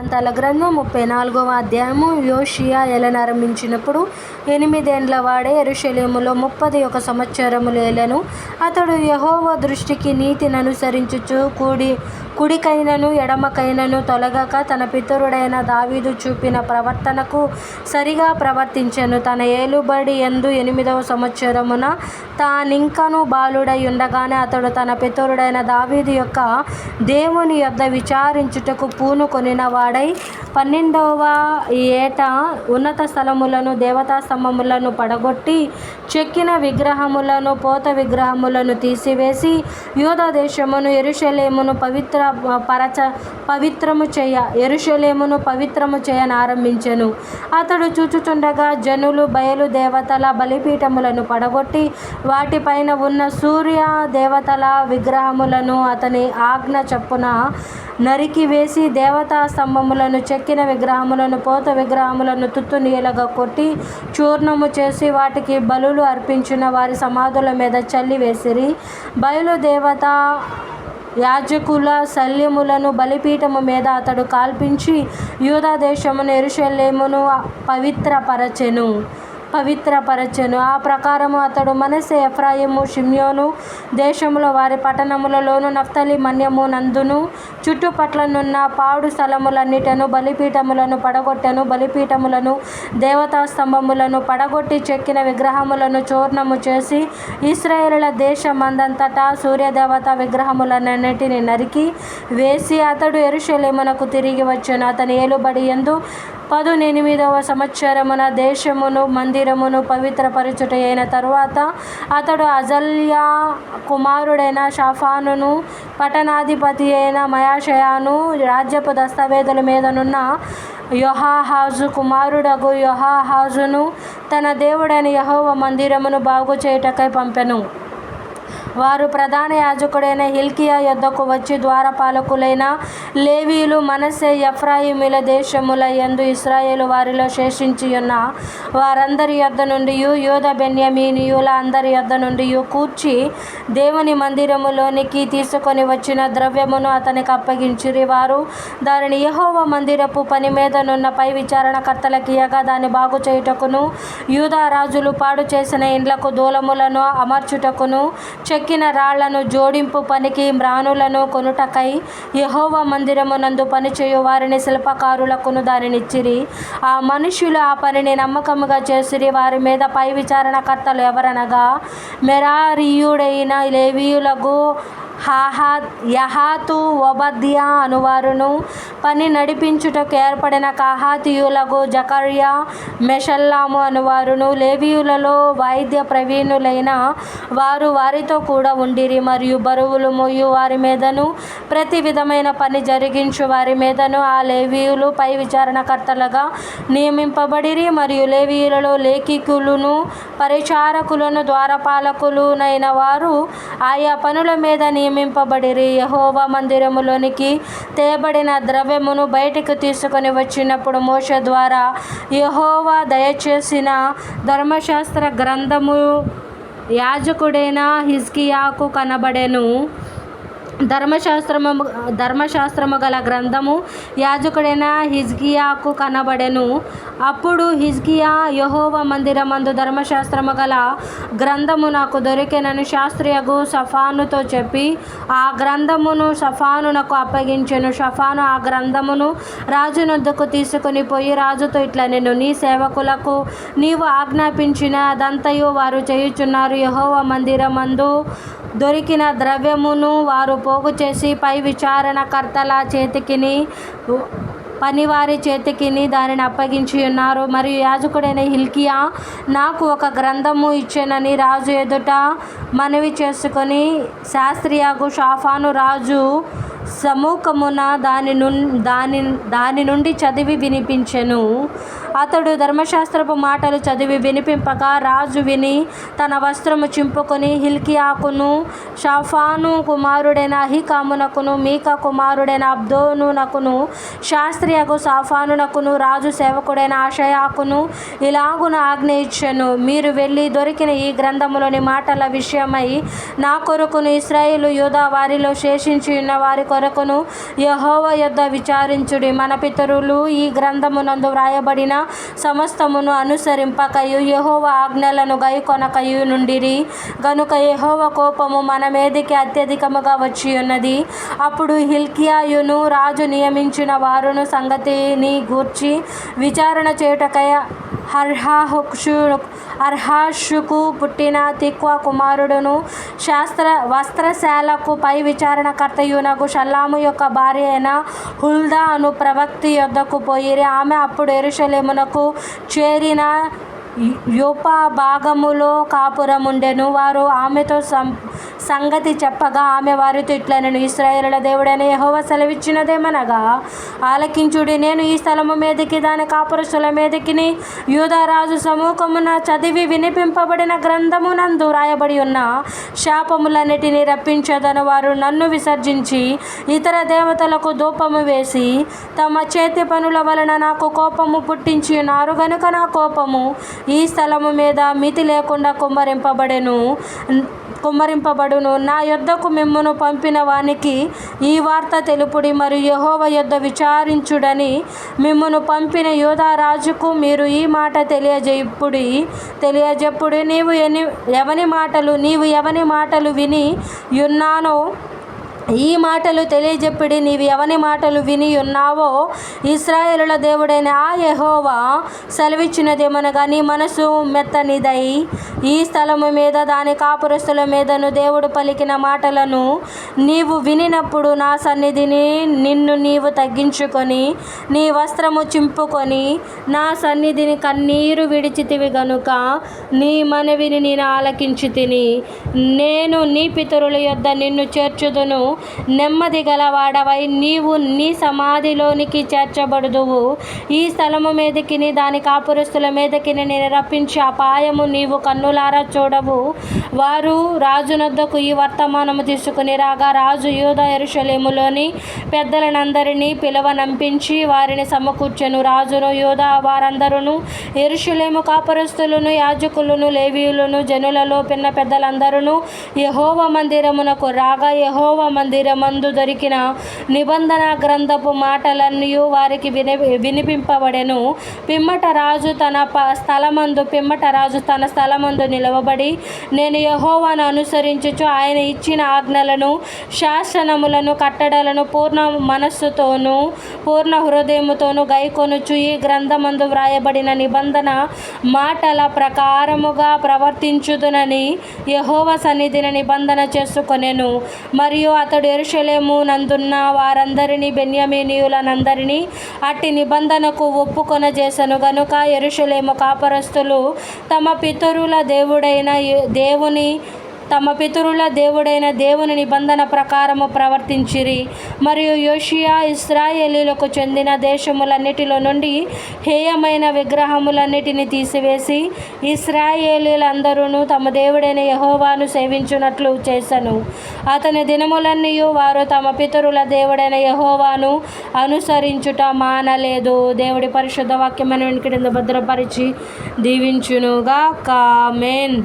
అంతాల గ్రంథం ముప్పై నాలుగవ అధ్యాయము. యోషియా ఎలనారంభించినప్పుడు ఎనిమిదేండ్ల వాడే యెరూషలేములో ముప్పది ఒక సంవత్సరములు ఏలెను అతడు యహోవ దృష్టికి నీతిని అనుసరించుచు కూడి కుడికైనను ఎడమకైనను తొలగక తన పితరుడైన దావీదు చూపిన ప్రవర్తనకు సరిగా ప్రవర్తించెను. తన ఏలుబడి ఎందు ఎనిమిదవ సంవత్సరమున తానింకను బాలుడై ఉండగానే అతడు తన పితరుడైన దావీదు యొక్క దేవుని యొద్ద విచారించుటకు పూనుకొనిన వాడై పన్నెండవ ఏట ఉన్నత స్థలములను దేవతా స్తంభములను పడగొట్టి చెక్కిన విగ్రహములను పోత విగ్రహములను తీసివేసి యూదా దేశమును యెరూషలేమును పవిత్ర పరచ పవిత్రము చేయ ఎరుషలేమును పవిత్రము చేయనారంభించెను అతడు చూచుచుండగా జనులు బయలు దేవతల బలిపీఠములను పడగొట్టి వాటిపైన ఉన్న సూర్య దేవతల విగ్రహములను అతని ఆజ్ఞ చొప్పున నరికివేసి దేవతా స్తంభములను చెక్కిన విగ్రహములను పోత విగ్రహములను తుత్తునీయలుగా కొట్టి చూర్ణము చేసి వాటికి బలులు అర్పించిన వారి సమాధుల మీద చల్లివేసిరి వేసిరి. బయలుదేవత యాజకుల శల్యములను బలిపీఠము మీద అతడు కాల్పించి యూదా దేశమును ఎరుషలేమును పవిత్రపరచెను. పవిత్రపరచెను. ఆ ప్రకారము అతడు మనస్సే ఎఫ్రాయిము షిమ్యోను దేశములో వారి పట్టణములలోను నఫ్తలి మన్యము నందును చుట్టుపట్లనున్న పాడు స్థలములన్నిటను బలిపీఠములను పడగొట్టెను బలిపీఠములను దేవతా స్తంభములను పడగొట్టి చెక్కిన విగ్రహములను చూర్ణము చేసి ఇస్రాయేలుల దేశమందంతటా సూర్యదేవత విగ్రహములన్నిటిని నరికి వేసి అతడు ఎరుషలేమునకు తిరిగి వచ్చాను. అతని ఏలుబడి ఎందు పదునెనిమిదవ సంవత్సరమున దేశమును మందిరమును పవిత్రపరచుట అయిన తరువాత అతడు అజల్యా కుమారుడైన షాఫానును పట్టణాధిపతి అయిన మయాషయాను రాజ్యపు దస్తావేదుల మీదనున్న యొహాహాజు కుమారుడగు యొహాహాజును తన దేవుడైన యహోవ మందిరమును బాగు చేయుటకై పంపెను. వారు ప్రధాన యాజకుడైన హిల్కియా యొద్దకు వచ్చి ద్వారపాలకులైన లేవీయులు మనసే ఎఫ్రాయిముల దేశముల యందు ఇస్రాయేలు వారిలో శేషించి ఉన్న వారందరి యొద్ద నుండి యూద బెన్యమీనియుల అందరి యొద్ద నుండి కూర్చి దేవుని మందిరములోనికి తీసుకొని వచ్చిన ద్రవ్యమును అతనికి అప్పగించిరి. వారు దానిని యహోవ మందిరపు పని మీదనున్న పై విచారణకర్తలకి ఇయ్యగా దాన్ని బాగు చేయుటకును యూదా రాజులు పాడు చేసిన ఇండ్లకు దూలములను అమర్చుటకును చెక్కిన రాళ్ళను జోడింపు పనికి మ్రానులను కొనుటకై యహోవ మందిరమునందు పనిచేయు వారిని శిల్పకారులకును దానినిచ్చిరి. ఆ మనుషులు ఆ పనిని నమ్మకముగా చేసిరి. వారి మీద పై విచారణకర్తలు ఎవరనగా మెరారీయుడైన లేవీయులకు హాహా యహాతు ఒబద్యా అనువారును. పని నడిపించుటకు ఏర్పడిన కాహాతీయులకు జకర్యా మెషల్లాము అనువారును. లేవీయులలో వాయిద్య ప్రవీణులైన వారు వారితో కూడా ఉండిరి. మరియు బరువులు మోయు వారి మీదను ప్రతి విధమైన పని జరిగించు వారి మీదను ఆ లేవీయులు పై విచారణకర్తలుగా నియమింపబడిరి. మరియు లేవీయులలో లేఖికులను పరిచారకులను ద్వారపాలకులునైన వారు ఆయా పనుల మీద నియమింపబడిరి యహోవా మందిరములోనికి తేబడిన ద్రవ్యమును బయటకు తీసుకొని వచ్చినప్పుడు మోష ద్వారా యహోవా దయచేసిన ధర్మశాస్త్ర గ్రంథము యాజకుడైన హిజ్కియాకు కనబడెను. ధర్మశాస్త్రము ధర్మశాస్త్రము గల గ్రంథము యాజకుడైన హిజ్కియాకు కనబడెను. అప్పుడు హిజ్కియా యహోవ మందిరమందు ధర్మశాస్త్రము గల గ్రంథము నాకు దొరికెనని శాస్త్రియగు సఫానుతో చెప్పి ఆ గ్రంథమును సఫానునకు అప్పగించెను. షఫాను ఆ గ్రంథమును రాజునొద్దకు తీసుకుని పోయి రాజుతో ఇట్లా నేను నీ సేవకులకు నీవు ఆజ్ఞాపించిన అదంతయు వారు చేయుచున్నారు. యహోవ మందిరమందు దొరికిన ద్రవ్యమును వారు పోగు చేసి పై విచారణకర్తల చేతికిని పనివారి చేతికిని దానిని అప్పగించి ఉన్నారు. మరియు యాజకుడైన హిల్కియా నాకు ఒక గ్రంథము ఇచ్చానని రాజు ఎదుట మనవి చేసుకొని శాస్త్రియకు షాఫాను రాజు సముఖమున దాని నుం దాని దాని నుండి చదివి వినిపించెను. అతడు ధర్మశాస్త్రపు మాటలు చదివి వినిపింపక రాజు విని తన వస్త్రము చింపుకొని హిల్కియాకును షాఫాను కుమారుడైన అహికామునకును మీక కుమారుడైన అబ్దోనునకును శాస్త్రియకు సాఫానునకును రాజు సేవకుడైన ఆశయాకును ఇలాగున ఆజ్ఞ ఇచ్చను మీరు వెళ్ళి దొరికిన ఈ గ్రంథములోని మాటల విషయమై నా కొరకును ఇస్రాయిలు యూదా వారిలో శేషించి ఉన్న వారి కొరకును యహోవ యొద్ద విచారించుడి. మన పితరులు ఈ గ్రంథమునందు వ్రాయబడిన సమస్తమును అనుసరింపకయు. యహోవ ఆజ్ఞలను గైకొనకయు నుండిరి. గనుక యహోవ కోపము మన మీదికి అత్యధికముగా వచ్చి ఉన్నది అప్పుడు హిల్కియాయును రాజు నియమించిన వారును సంగతిని గూర్చి విచారణ చేయుటకయ అర్హాహుక్షు అర్హాషుకు పుట్టిన తిక్వా కుమారుడును శాస్త్ర వస్త్రశాలకు పై విచారణకర్తయునకు షల్లాము యొక్క భార్య అయిన హుల్దా అను ప్రవక్తి యొద్దకు పోయిరి. ఆమె అప్పుడు ఎరుషలేమునకు చేరిన యోపా భాగములో కాపురముండెను. వారు ఆమెతో సం సంగతి చెప్పగా ఆమె వారితో ఇట్లనెను ఇస్రాయేలుల దేవుడైన యహోవ సెలవిచ్చినదేమనగా ఆలకించుడి నేను ఈ స్థలము మీదకి దాని కాపురస్తుల మీదకిని యూదరాజు సమూహమున చదివి వినిపింపబడిన గ్రంథమునందు రాయబడి ఉన్న శాపములన్నిటినీ రప్పించదను వారు నన్ను విసర్జించి ఇతర దేవతలకు ధూపము వేసి తమ చేతి పనుల వలన నాకు కోపము పుట్టించి ఉన్నారు గనుక నా కోపము ఈ స్థలము మీద మితి లేకుండా కుమ్మరింపబడెను. కుమ్మరింపబడును. నా యొద్దకు మిమ్మును పంపిన వానికి ఈ వార్త తెలుపుడి మరియు యహోవ యొద్ద విచారించుడని మిమ్మును పంపిన యోధా రాజుకు మీరు ఈ మాట తెలియజెప్పుడి తెలియజెప్పుడు నీవు ఎని ఎవని మాటలు నీవు ఎవని మాటలు విని యున్నానో ఈ మాటలు తెలియజెప్పిడి నీవు ఎవని మాటలు విని ఉన్నావో? ఇస్రాయేలుల దేవుడైన ఆ యెహోవా సెలవిచ్చినదేమనగా నీ మనసు మెత్తనిదై ఈ స్థలము మీద దాని కాపురస్తుల మీదను దేవుడు పలికిన మాటలను నీవు వినినప్పుడు నా సన్నిధిని నిన్ను నీవు తగ్గించుకొని నీ వస్త్రము చింపుకొని నా సన్నిధిని కన్నీరు విడిచితివి గనుక నీ మనవిని నేను ఆలకించి తిని నేను నీ పితరుల యొద్ద నిన్ను చేర్చుదును. నెమ్మది గలవాడవై నీవు నీ సమాధిలోనికి చేర్చబడుదువు. ఈ స్థలము మీదకి దాని కాపురస్తుల మీదకి నేను రప్పించి అపాయము నీవు కన్నులారా చూడవు. వారు రాజునొద్దకు ఈ వర్తమానము తీసుకుని రాగా రాజు యూద ఎరుషలేములోని పెద్దలనందరినీ పిలవనంపించి వారిని సమకూర్చెను. రాజును యూద వారందరూ ఎరుషులేము కాపురస్తులను యాజకులను లేవీయులను జనులలో పిన్న పెద్దలందరూ యహోవ మందిరమునకు రాగా యహోవ మందిరమందు దొరికిన నిబంధన గ్రంథపు మాటలన్నీ వారికి విని వినిపింపబడెను. పిమ్మట రాజు తన ప స్థలమందు పిమ్మట రాజు తన స్థలమందు నిలవబడి నేను యహోవాను అనుసరించుచు ఆయన ఇచ్చిన ఆజ్ఞలను శాసనములను కట్టడలను పూర్ణ మనస్సుతోనూ పూర్ణ హృదయముతోనూ గైకొనుచు ఈ గ్రంథమందు వ్రాయబడిన నిబంధన మాటల ప్రకారముగా ప్రవర్తించుదునని యహోవ సన్నిధిని నిబంధన చేసుకొనెను. మరియు అతడు ఎరుషలేము నందున్న వారందరినీ బెన్యమీనీయులనందరినీ అట్టి నిబంధనకు ఒప్పుకొన చేసెను గనుక ఎరుషలేము కాపరస్తులు తమ పితరుల దేవుడైన దేవుని తమ పితరుల దేవుడైన దేవుని నిబంధన ప్రకారము ప్రవర్తించిరి. మరియు యోషియా ఇస్రాయేలీలకు చెందిన దేశములన్నిటిలో నుండి హేయమైన విగ్రహములన్నిటిని తీసివేసి ఇస్రాయేలీలందరూ తమ దేవుడైన యహోవాను సేవించున్నట్లు చేశాను అతని దినములన్నీ వారు తమ పితరుల దేవుడైన యహోవాను అనుసరించుట మానలేదు. దేవుడి పరిశుద్ధ వాక్యమైన వెనుకడింద భద్రపరిచి దీవించునుగా కామెన్